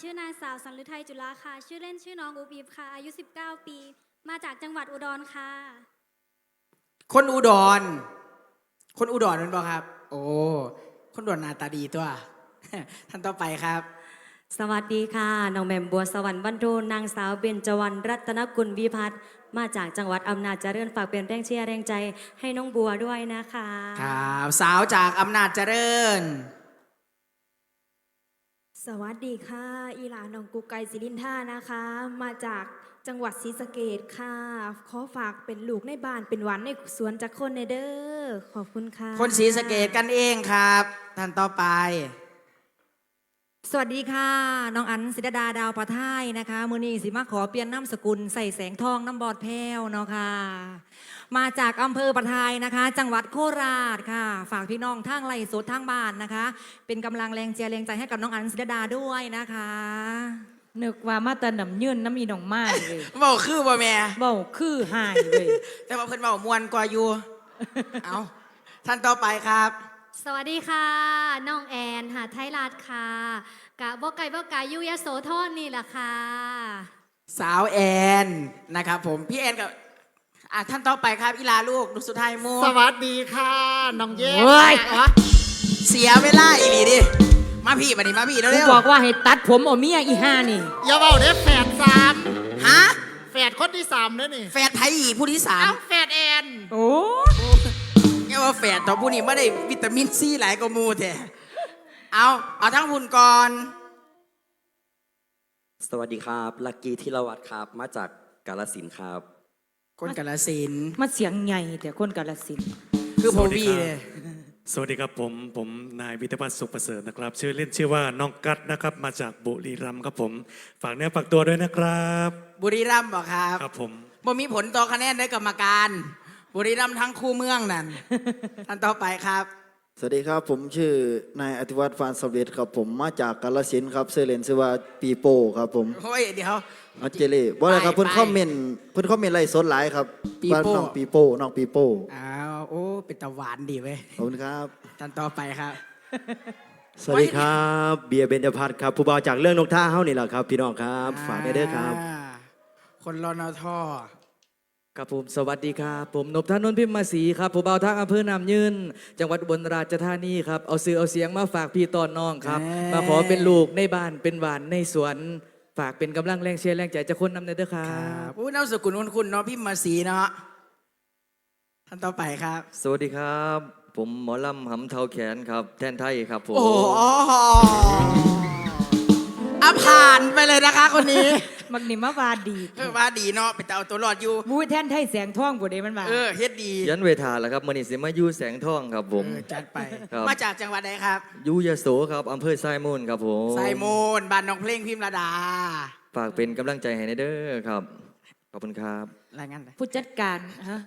ชื่อนางสาวสันฤทัยจุฬาค่ะ ชื่อเล่นชื่อน้องอูบีบค่ะ อายุ 19 ปี มาจากจังหวัดอุดรค่ะ คนอุดร คนอุดรเป็นบ่ครับ โอ้ คนอุดรหน้าตาดีตัว ท่านต่อไปครับ สวัสดีค่ะ น้องแหม่มบัวสวรรค์วันโดนางสาวเบญจวรรณรัตนกุลวิพัฒน์มาจากจังหวัดอำนาจเจริญฝากเป็นแรงเชียร์แรงใจให้น้องบัวด้วยนะคะ ครับ สาวจากอำนาจเจริญ สวัสดีค่ะ อีหลานน้องกุ๊กไก่สิรินท่านะคะ มาจากจังหวัดศรีสะเกดค่ะ ขอฝากเป็นลูกในบ้านเป็นหวันในสวนจากคนในเด้อขอบคุณค่ะคนศรีสะเกดกันเองครับ ท่านต่อไป สวัสดีค่ะ น้องอันศิดาดาดาวประท่ายนะคะ มือนี้สิมาขอเปลี่ยนน้ำสกุลใส่แสงทองน้ำบอดแพ้วเนาะค่ะ มาจากอำเภอประทายนะคะ จังหวัดโคราชค่ะ ฝากพี่น้องทางไร่สดทางบ้านนะคะ เป็นกำลังแรงเจียแรงใจให้กับน้องอันศิดาดาด้วยนะคะนึกว่ามาแต่น้ำยืนน้ำอีหนองไม้เลยเบาคือบ่แม่เบ้าคือหายเลยแต่ว่าเพิ่นเบามวนกว่าอยู่เอาท่านต่อไปครับ สวัสดีค่ะ น้องแอนหาไทยรัฐค่ะกะบอกไก่บอกไก่ยุยโสธรนี่แหละค่ะ สาวแอนนะครับผมพี่แอนกับ อะท่านต่อไปครับอีลาลูกดูสุดท้ายมูสวัสดีค่ะน้องเย่เฮ้ยอ๋อเสียเวลาอีหลีดิ มาพี่มาดิมาพี่เร็วกูเร็วบอกว่าให้ตัดผมเอาเมียอีห้านี่ อย่าเบาเด้แฝดสามฮะแฝดคนที่สามเด้อนี่แฝดไทยอีกผู้ที่สามเอ้าแฝดแอนโอ้เนี่ยว่าแฝดต่อผู้นี้ไม่ได้วิตามินซีหลายกว่าหมูแท้เอาเอาทั้งหุ่นก่อนสวัสดีครับ ลักกี้ธีรวัตรครับ มาจากกาลสินธุ์ครับ คนกาลสินธุ์มาเสียงใหญ่แต่คนกาลสินธุ์คือโพวีเลย สวัสดีครับผมผมนายวิทยาพัฒน์สุขประเสริฐนะครับ ชื่อเล่นชื่อว่าน้องกัดนะครับ มาจากบุรีรัมย์ครับผม ฝากเนื้อฝากตัวด้วยนะครับบุรีรัมย์บอกครับครับผมบ่มีผลต่อคะแนนได้กรรมการ บุรีรัมย์ทั้งคู่เมืองนั่น ท่านต่อไปครับ สวัสดีครับ ผมชื่อนายอธิวัตรฟานสำเร็จครับผมมาจากกาลสินธุ์ครับเสื้อเลนชื่อว่าปีโป้ครับผมโอ้ยเดี๋ยว เอาเจเล่บ่ได้ครับไปเพิ่นไปคอมเมนต์เพิ่นคอมเมนต์ไล่สดหลายครับปีโป้ ว่าน้องปีโป้น้องปีโป้อ้าวโอ้เป็นตะหวานดีเว้ยขอบคุณครับ ท่านต่อไปครับ สวัสดีครับ เบียร์เบญจพัฒน์ครับ ผู้บ่าวจากเรื่องนกท่าเฮ้านี่แหละครับ พี่น้องครับ ฝากด้วยเด้อครับ อ่าคนรอนอท่อ ครับผมสวัสดีครับผมนพธนนท์พิมพ์มาศรีครับผมเบาทางอำเภอนามยืนจังหวัดอุบลราชธานีครับเอาซื้อเอาเสียงมาฝากพี่ตอนน้องครับแหมมาขอเป็นลูกในบ้านเป็นหวานในสวน ฝากเป็นกำลังแรงเชียร์แรงใจจากคนนำเด้อครัครับบอู้นามสกุลคุณคุณเนาะพี่มาสีเนาะท่านต่อไปครับ สวัสดีครับ ผมหมอลำหำเทาแขนครับ แทนไทยครับผมโอ้โหอะผ่านไปเลยนะคะคนนี้ มักนี่มาบาดีเออว่าดีเนาะไปแต่เอาตัวรอดอยู่ บูแทนไทยแสงท่องบ่ได้มันมาเออเฮ็ดดียันเวทาแล้วครับมันนี่สิมาอยู่แสงทองครับผม เออจัดไป ครับ มาจากจังหวัดใดครับอยูยโสครับอำเภอไซมูนครับผมไซโมนบ้านน้องเพลงพิมระดา ฝากเป็นกำลังใจให้ในเด้อครับ ขอบคุณครับ รายงานไปผู้จัดการฮะ